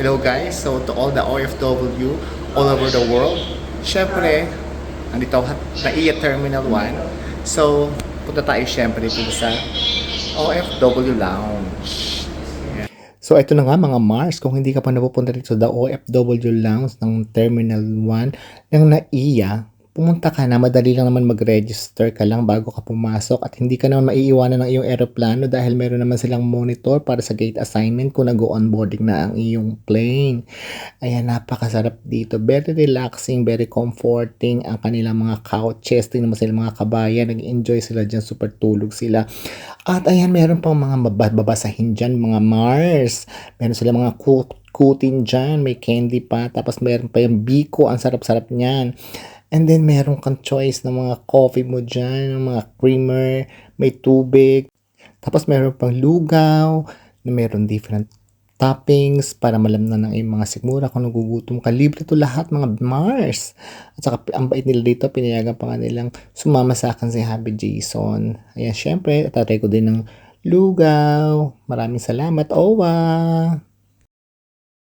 Hello guys, so to all the OFW all over the world, syempre, andito ako sa NAIA Terminal 1. So, punta tayo syempre dito sa OFW Lounge. So, ito na nga mga Mars, kung hindi ka pa napupunta dito sa OFW Lounge ng Terminal 1 ng NAIA, pumunta ka na, madali lang naman mag-register ka lang bago ka pumasok at hindi ka naman maiiwanan ng iyong eroplano dahil meron naman silang monitor para sa gate assignment kung nag-onboarding na ang iyong plane. Ayan, napakasarap dito. Very relaxing, very comforting ang kanilang mga couches. Tingnan mo sila mga kabayan, nag-enjoy sila dyan, super tulog sila. At ayan, meron pang mga baba- babasahin dyan, mga Mars. Meron sila mga ku- kutin dyan, may candy pa, tapos meron pa yung biko, ang sarap-sarap niyan. And then, meron kang choice ng mga coffee mo dyan, ng mga creamer, may tubig. Tapos, meron pang lugaw, na meron different toppings para malamnan ng iyong mga sigmura kung nagugutom ka. Libre to lahat mga Mars. At saka ang bait nila dito, pinayagan pa nga nilang sumama sa akin si Happy Jason. Ayan, syempre, tatry ko din ng lugaw. Maraming salamat, Owa!